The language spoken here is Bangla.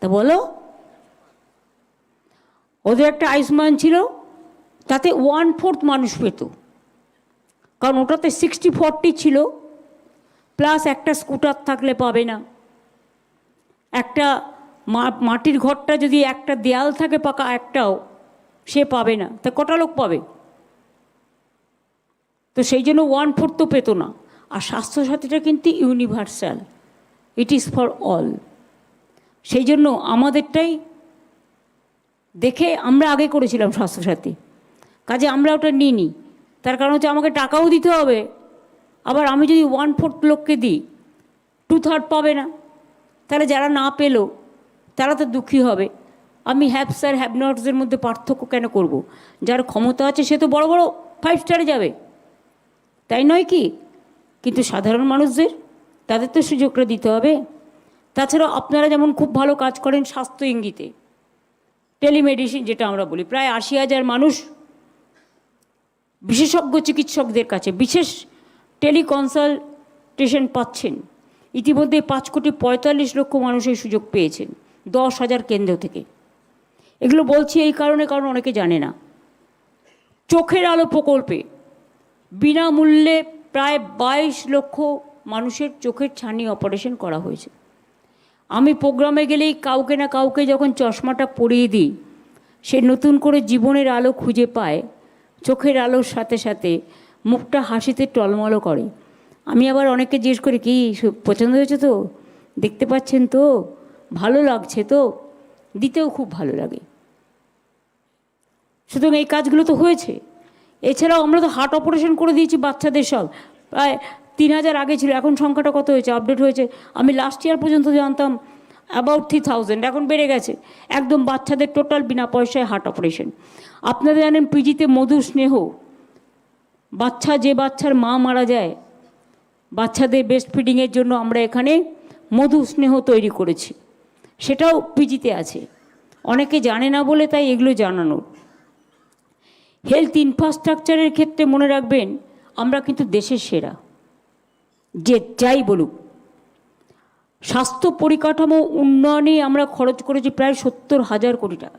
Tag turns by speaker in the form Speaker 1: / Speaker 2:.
Speaker 1: তা বলো। ওদের একটা আয়ুষ্মান ছিল, তাতে ওয়ান ফোর্থ মানুষ পেত। কারণ ওটাতে সিক্সটি ফোরটি ছিল প্লাস একটা স্কুটার থাকলে পাবে না। একটা মাটির ঘরটা যদি একটা দেয়াল থাকে পাকা, একটাও সে পাবে না। তা কটা লোক পাবে? তো সেই জন্য ওয়ান ফোর্থ তো পেতো না। আর স্বাস্থ্যসাথীটা কিন্তু universal it is for all সেই জন্য আমাদেরটাই দেখে আমরা আগে করেছিলাম স্বাস্থ্যসাথী। কাজে আমরা ওটা নিইনি। তার কারণ হচ্ছে আমাকে টাকাও দিতে হবে। আবার আমি যদি ওয়ান ফোর্থ লোককে দিই টু থার্ড পাবে না। তাহলে যারা না পেল, তারা তো দুঃখী হবে। আমি হ্যাভ স্যার হ্যাভ নটসের মধ্যে পার্থক্য কেন করব। যার ক্ষমতা আছে, সে তো বড় বড় ফাইভ স্টারে যাবে। তাই নয় কি? কিন্তু সাধারণ মানুষদের, তাদের তো সুযোগটা দিতে হবে। তাছাড়া আপনারা যেমন খুব ভালো কাজ করেন স্বাস্থ্য ইঙ্গিতে। টেলিমেডিসিন যেটা আমরা বলি, প্রায় আশি হাজার মানুষ বিশেষজ্ঞ চিকিৎসকদের কাছে, বিশেষ টেলিকনসালটেশন পাচ্ছেন। ইতিমধ্যে পাঁচ কোটি পঁয়তাল্লিশ লক্ষ মানুষ এই সুযোগ পেয়েছেন, দশ হাজার কেন্দ্র থেকে। এগুলো বলছি এই কারণে কারণ অনেকে জানে না। চোখের আলো প্রকল্পে বিনামূল্যে প্রায় বাইশ লক্ষ মানুষের চোখের ছানি অপারেশন করা হয়েছে। আমি প্রোগ্রামে গেলেই কাউকে না কাউকে যখন চশমাটা পরিয়ে দিই, সে নতুন করে জীবনের আলো খুঁজে পায়, চোখের আলোর সাথে সাথে মুখটা হাসিতে টলমলো করে। আমি আবার অনেককে জিজ্ঞেস করি, কি পছন্দ হয়েছে তো? দেখতে পাচ্ছেন তো? ভালো লাগছে তো? দিতেও খুব ভালো লাগে। সুতরাং এই কাজগুলো তো হয়েছে। এছাড়াও আমরা তো হার্ট অপারেশন করে দিয়েছি বাচ্চাদের সব। প্রায় তিন হাজার আগে ছিল, এখন সংখ্যাটা কত হয়েছে? আপডেট হয়েছে। আমি লাস্ট ইয়ার পর্যন্ত জানতাম অ্যাবাউট থ্রি থাউজেন্ড এখন বেড়ে গেছে। একদম বাচ্চাদের টোটাল বিনা পয়সায় হার্ট অপারেশন আপনারা জানেন পিজিতে মধু স্নেহ। বাচ্চা যে বাচ্চার মা মারা যায়, বাচ্চাদের বেস্ট ফিডিংয়ের জন্য আমরা এখানে মধু স্নেহ তৈরি করেছি। সেটাও পিজিতে আছে। অনেকে জানে না বলে তাই এগুলো জানানোর। হেলথ ইনফ্রাস্ট্রাকচারের ক্ষেত্রে মনে রাখবেন, আমরা কিন্তু দেশের সেরা। যে যাই বলুক স্বাস্থ্য পরিকাঠামো উন্নয়নে আমরা খরচ করেছি প্রায় সত্তর হাজার কোটি টাকা।